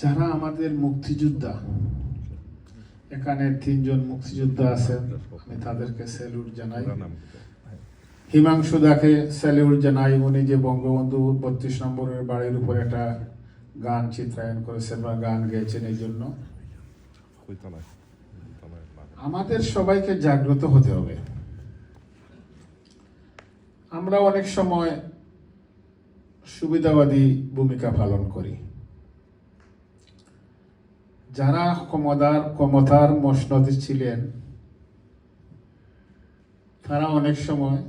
যারা আমাদের মুক্তিযোদ্ধা, এখানে তিনজন মুক্তিযোদ্ধা আছেন, আমি তাদেরকে স্যালুট জানাই। হিমাংশু দাকে স্যালুট জানাই, উনি যে বঙ্গবন্ধু বত্রিশ নম্বরের বাড়ির উপর একটা গান চিত্রায়ন করেছেন বা গান গেয়েছেন এই জন্য। আমাদের সবাইকে জাগ্রত হতে হবে। আমরা অনেক সময় সুবিধাবাদী ভূমিকা পালন করি। যারা ক্ষমতার ক্ষমতার মসনদে ছিলেন, তারা অনেক সময়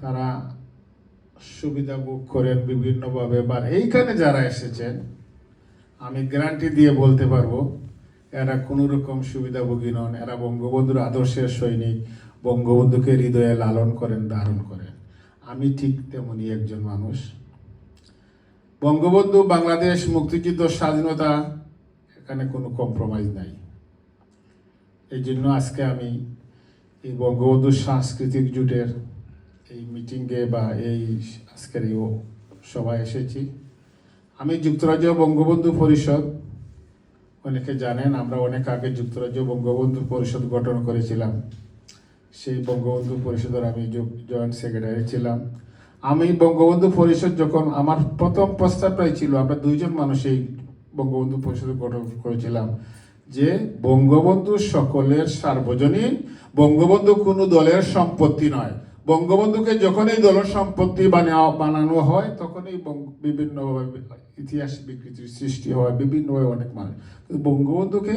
তারা সুবিধা ভোগ করেন বিভিন্নভাবে। বা এইখানে যারা এসেছেন, আমি গ্যারান্টি দিয়ে বলতে পারব, এরা কোনো রকম সুবিধাভোগী নন। এরা বঙ্গবন্ধুর আদর্শের সৈনিক, বঙ্গবন্ধুকে হৃদয়ে লালন করেন, ধারণ করেন। আমি ঠিক তেমনই একজন মানুষ। বঙ্গবন্ধু বাংলাদেশ মুক্তিযুদ্ধ স্বাধীনতা এখানে কোনো কম্প্রোমাইজ নাই। এই জন্য আজকে আমি এই বঙ্গবন্ধু সাংস্কৃতিক জোটের এই মিটিংয়ে বা এই আজকের এই সভায় এসেছি। আমি যুক্তরাজ্য বঙ্গবন্ধু পরিষদ, অনেকে জানেন, আমরা অনেক আগে যুক্তরাজ্য বঙ্গবন্ধু পরিষদ গঠন করেছিলাম। সেই বঙ্গবন্ধু পরিষদের আমি জয়েন্ট সেক্রেটারি ছিলাম। আমি বঙ্গবন্ধু পরিষদ যখন আমার প্রথম প্রস্তাবটাই ছিল, আমরা দুইজন মানুষ এই বঙ্গবন্ধু পরিষদ গঠন করেছিলাম যে বঙ্গবন্ধু সকলের সার্বজনীন, বঙ্গবন্ধু কোনো দলের সম্পত্তি নয়। বঙ্গবন্ধুকে যখন এই দলের সম্পত্তি বানানো হয়, তখনই বিভিন্নভাবে ইতিহাস বিকৃতির সৃষ্টি হয়, বিভিন্নভাবে অনেক মানুষ। বঙ্গবন্ধুকে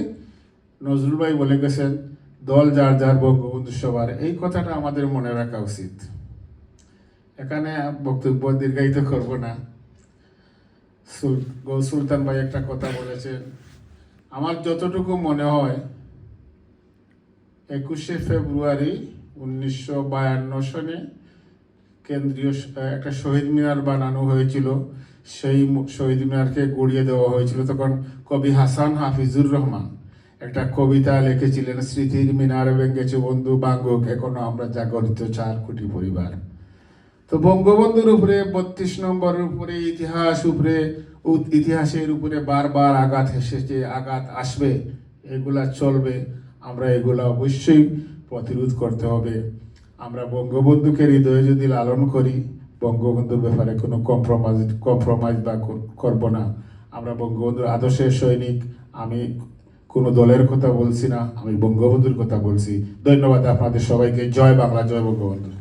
নজরুল ভাই বলে গেছেন, দল যার যার, বঙ্গবন্ধু সবার। এই কথাটা আমাদের মনে রাখা উচিত। এখানে বক্তব্য দীর্ঘায়িত করব না। সুলতান ভাই একটা কথা বলেছেন। আমার যতটুকু মনে হয়, একুশে ফেব্রুয়ারি উনিশশো বায়ান্ন সনে কেন্দ্রীয় একটা শহীদ মিনার বানানো হয়েছিল। সেই শহীদ মিনারকে গড়িয়ে দেওয়া হয়েছিল তখন কবি হাসান হাফিজুর রহমান। একটা কবিতা লিখেছিলেন, স্মৃতির মিনার ভেঙ্গেছে বন্ধু বাঙ্গক, এখনও আমরা জাগরিত চার কোটি পরিবার। তো বঙ্গবন্ধুর উপরে, বত্রিশ নম্বরের উপরে, ইতিহাস উপরে ইতিহাসের উপরে বারবার আঘাত এসেছে, আঘাত আসবে, এগুলা চলবে, আমরা এগুলা অবশ্যই প্রতিরোধ করতে হবে। আমরা বঙ্গবন্ধুকে হৃদয়ে যদি লালন করি, বঙ্গবন্ধুর ব্যাপারে কোনো কম্প্রোমাইজ কম্প্রোমাইজ বা করব না। আমরা বঙ্গবন্ধুর আদর্শের সৈনিক, আমি কোনো দলের কথা বলছি না, আমি বঙ্গবন্ধুর কথা বলছি। ধন্যবাদ আপনাদের সবাইকে। জয় বাংলা, জয় বঙ্গবন্ধু।